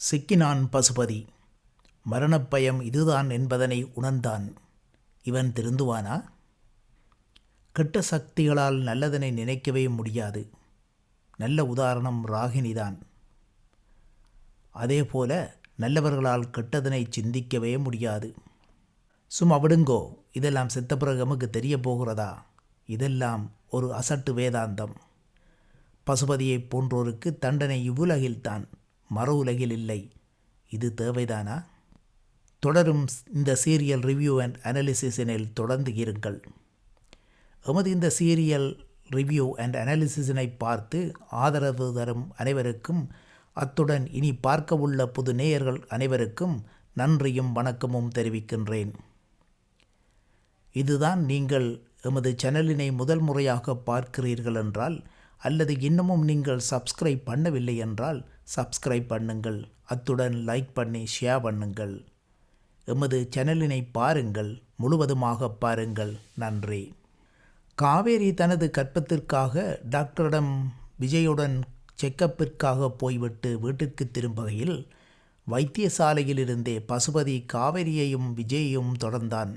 சிக்கினான் பசுபதி. மரணப்பயம் இதுதான் என்பதனை உணர்ந்தான். இவன் திருந்துவானா? கெட்ட சக்திகளால் நல்லதனை நினைக்கவே முடியாது. நல்ல உதாரணம் ராகினிதான் அதேபோல நல்லவர்களால் கெட்டதனை சிந்திக்கவே முடியாது. சும்மா விடுங்கோ இதெல்லாம் செத்த பிறகு நமக்கு தெரிய போகிறதா? இதெல்லாம் ஒரு அசட்டு வேதாந்தம். பசுபதியைப் போன்றோருக்கு தண்டனை இவ்வுலகில்தான். மறு உலகில் இல்லை. இது தேவைதானா? தொடரும் இந்த சீரியல் ரிவ்யூ அண்ட் அனாலிசிஸினில் தொடர்ந்து இருங்கள். எமது இந்த சீரியல் ரிவ்யூ அண்ட் அனாலிசிஸினை பார்த்து ஆதரவு தரும் அனைவருக்கும் அத்துடன் இனி பார்க்க உள்ள புது நேயர்கள் அனைவருக்கும் நன்றியும் வணக்கமும் தெரிவிக்கின்றேன். இதுதான் நீங்கள் எமது சேனலினை முதல் முறையாக பார்க்கிறீர்கள் என்றால் அல்லது இன்னமும் நீங்கள் சப்ஸ்கிரைப் பண்ணவில்லை என்றால் சப்ஸ்கிரைப் பண்ணுங்கள். அத்துடன் லைக் பண்ணி ஷேர் பண்ணுங்கள். எமது சேனலினை பாருங்கள். முழுவதுமாக பாருங்கள். நன்றி. காவேரி தனது கற்பத்திற்காக டாக்டரிடம் விஜயுடன் செக்கப்பிற்காக போய்விட்டு வீட்டிற்கு திரும்புகையில் வைத்தியசாலையிலிருந்தே பசுபதி காவேரியையும் விஜயையும் தொடர்ந்தான்.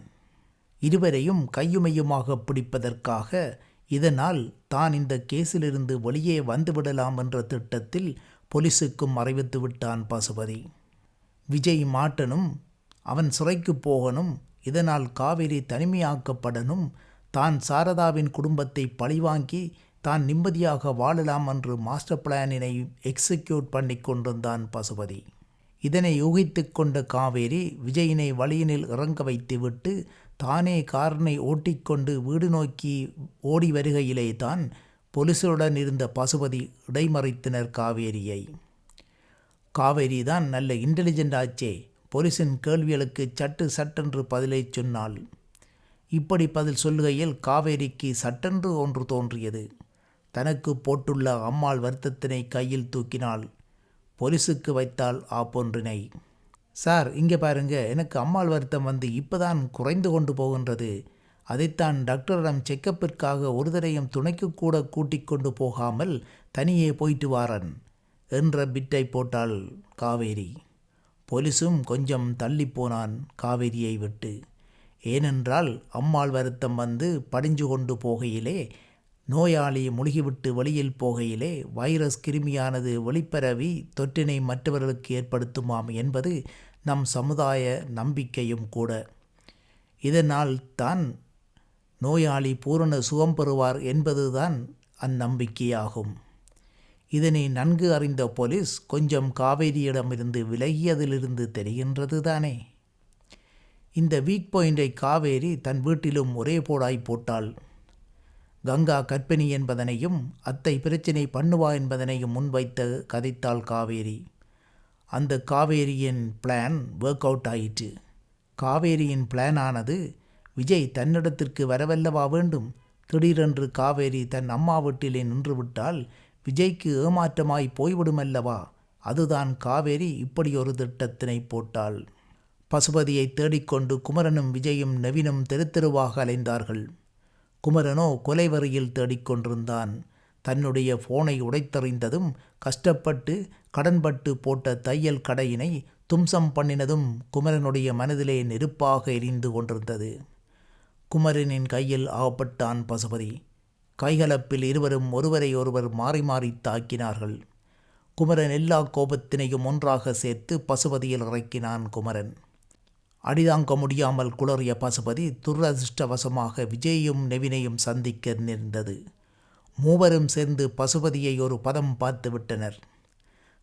இருவரையும் கையுமையுமாக பிடிப்பதற்காக இதனால் தான் இந்த கேஸிலிருந்து வெளியே வந்துவிடலாம் என்ற திட்டத்தில் போலீஸுக்கும் அறிவித்து விட்டான் பசுபதி. விஜய் மாட்டனும் அவன் சிறைக்கு போகணும் இதனால் காவேரி தனிமையாக்கப்படணும் தான் சாரதாவின் குடும்பத்தை பழிவாங்கி தான் நிம்மதியாக வாழலாம் என்று மாஸ்டர் பிளானினை எக்ஸிக்யூட் பண்ணி கொண்டிருந்தான் பசுபதி. இதனை யூகித்து கொண்ட காவேரி விஜயினை வழியினில் இறங்க வைத்துவிட்டு தானே காரனை ஓட்டிக்கொண்டு வீடு நோக்கி ஓடி வருகையிலே தான் போலீசுடன் இருந்த பசுபதி இடைமறைத்தனர் காவேரியை. காவேரி தான் நல்ல இன்டெலிஜென்ட் ஆச்சே. பொலிசின் கேள்விகளுக்கு சட்டு சட்டென்று பதிலை சொன்னாள். இப்படி பதில் சொல்லுகையில் காவேரிக்கு சட்டென்று ஒன்று தோன்றியது. தனக்கு போட்டுள்ள அம்மாள் வருத்தத்தினை கையில் தூக்கினாள். பொலிசுக்கு வைத்தாள் ஆப்பொன்றினை. சார் இங்கே பாருங்க. எனக்கு அம்மாள் வருத்தம் வந்து இப்போதான் குறைந்து கொண்டு போகின்றது. அதைத்தான் டாக்டரிடம் செக்கப்பிற்காக ஒரு தடையும் துணைக்கு கூட கூட்டிக் கொண்டு போகாமல் தனியே போயிட்டு வாரன் என்ற பிட்டை போட்டாள் காவேரி. போலீஸும் கொஞ்சம் தள்ளி போனான் காவேரியை விட்டு. ஏனென்றால் அம்மாள் வருத்தம் வந்து படிஞ்சு கொண்டு போகையிலே நோயாளி முழுகிவிட்டு வெளியில் போகையிலே வைரஸ் கிருமியானது வெளிப்பரவி தொற்றினை மற்றவர்களுக்கு ஏற்படுத்துமாம் என்பது நம் சமுதாய நம்பிக்கையும் கூட. இதனால் தான் நோயாளி பூரண சுகம் பெறுவார் என்பதுதான் அந்நம்பிக்கையாகும். இதனை நன்கு அறிந்த போலீஸ் கொஞ்சம் காவேரியிடமிருந்து விலகியதிலிருந்து தெரிகின்றது தானே இந்த வீக் பாயிண்டை காவேரி தன் வீட்டிலும் ஒரே போடாய் போட்டாள். கங்கா கற்பிணி என்பதனையும் அத்தை பிரச்சினை பண்ணுவா என்பதனையும் முன்வைத்த கதைத்தாள் காவேரி. அந்த காவேரியின் பிளான் ஒர்க் அவுட் ஆயிற்று. காவேரியின் பிளான் ஆனது விஜய் தன்னிடத்திற்கு வரவல்லவா வேண்டும்? திடீரென்று காவேரி தன் அம்மா வீட்டிலே நின்றுவிட்டால் விஜய்க்கு ஏமாற்றமாய் போய்விடுமல்லவா? அதுதான் காவேரி இப்படி ஒரு திட்டத்தினை போட்டாள். பசுபதியை தேடிக்கொண்டு குமரனும் விஜயும் நவீனும் தெரு தெருவாக அலைந்தார்கள். குமரனோ கொலை வரியில் தேடிக்கொண்டிருந்தான். தன்னுடைய போனை உடைத்தறிந்ததும் கஷ்டப்பட்டு கடன்பட்டு போட்ட தையல் கடையினை தும்சம் பண்ணினதும் குமரனுடைய மனதிலே நெருப்பாக எரிந்து கொண்டிருந்தது. குமரனின் கையில் ஆகப்பட்டான் பசுபதி. கைகலப்பில் இருவரும் ஒருவரை ஒருவர் மாறி மாறி தாக்கினார்கள். குமரன் எல்லா கோபத்தினையும் ஒன்றாக சேர்த்து பசுபதியில் இறக்கினான் குமரன். அடிதாங்க முடியாமல் குளறிய பசுபதி துரதிருஷ்டவசமாக விஜயையும் நெவினையும் சந்திக்க நேர்ந்தது. மூவரும் சேர்ந்து பசுபதியை ஒரு பதம் பார்த்து விட்டனர்.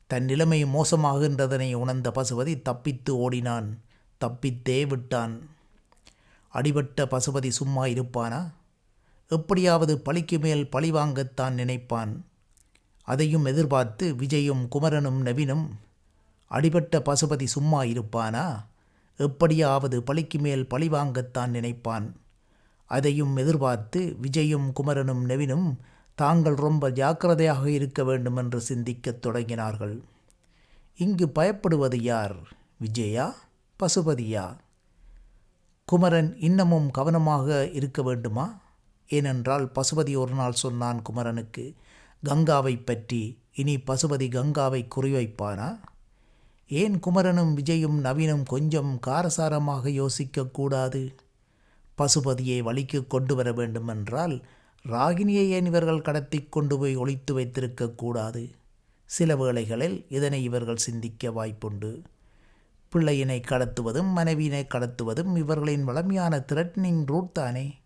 தன் நிலைமை மோசமாகின்றதனை உணர்ந்த பசுபதி தப்பித்து ஓடினான். தப்பித்தே விட்டான். அடிபட்ட பசுபதி சும்மா இருப்பானா? எப்படியாவது பழிக்கு மேல் பழி வாங்கத்தான் நினைப்பான். அதையும் எதிர்பார்த்து விஜயும் குமரனும் நவீனும் அடிபட்ட பசுபதி சும்மா இருப்பானா? எப்படியாவது பழிக்கு மேல் பழி வாங்கத்தான் நினைப்பான். அதையும் எதிர்பார்த்து விஜயும் குமரனும் நவீனும் தாங்கள் ரொம்ப ஜாக்கிரதையாக இருக்க வேண்டும் என்று சிந்திக்கத் தொடங்கினார்கள். இங்கு பயப்படுவது யார்? விஜயா? பசுபதியா? குமரன் இன்னமும் கவனமாக இருக்க வேண்டுமா? ஏனென்றால் பசுபதி ஒரு நாள் சொன்னான் குமரனுக்கு கங்காவை பற்றி இனி பசுபதி கங்காவை குறிவைப்பானா ஏன் குமரனும் விஜயும் நவீனும் கொஞ்சம் காரசாரமாக யோசிக்கக்கூடாது பசுபதியை வழிக்கு கொண்டு வர வேண்டுமென்றால் ராகினியை ஏன் இவர்கள் கடத்தி கொண்டு போய் ஒழித்து வைத்திருக்கக்கூடாது சில வேளைகளில் இதனை இவர்கள் சிந்திக்க வாய்ப்புண்டு. பிள்ளையினை கடத்துவதும் மனைவியினை கடத்துவதும் இவர்களின் வளமையான த்ரெட்னிங் ரூட் தானே?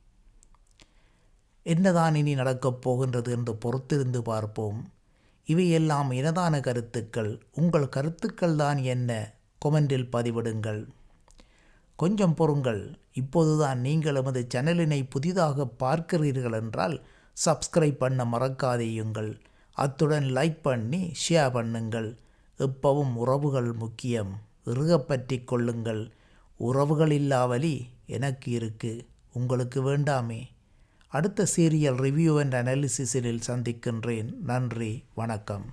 என்னதான் இனி நடக்கப் போகின்றது என்று பொறுத்திருந்து பார்ப்போம். இவையெல்லாம் இனதான கருத்துக்கள். உங்கள் கருத்துக்கள் தான் என்ன? கொமெண்டில் பதிவிடுங்கள். கொஞ்சம் பொறுங்கள். இப்போதுதான் நீங்கள் எமது சேனலினை புதிதாக பார்க்கிறீர்கள் என்றால் சப்ஸ்கிரைப் பண்ண மறக்காதேயுங்கள் அத்துடன் லைக் பண்ணி ஷேர் பண்ணுங்கள். எப்பவும் உறவுகள் முக்கியம். இறுகப் பற்றி கொள்ளுங்கள். உறவுகள் இல்லாவலி எனக்கு இருக்கு. உங்களுக்கு வேண்டாமே. அடுத்த சீரியல் ரிவ்யூ அண்ட் அனாலிசிஸில் சந்திக்கின்றேன். நன்றி. வணக்கம்.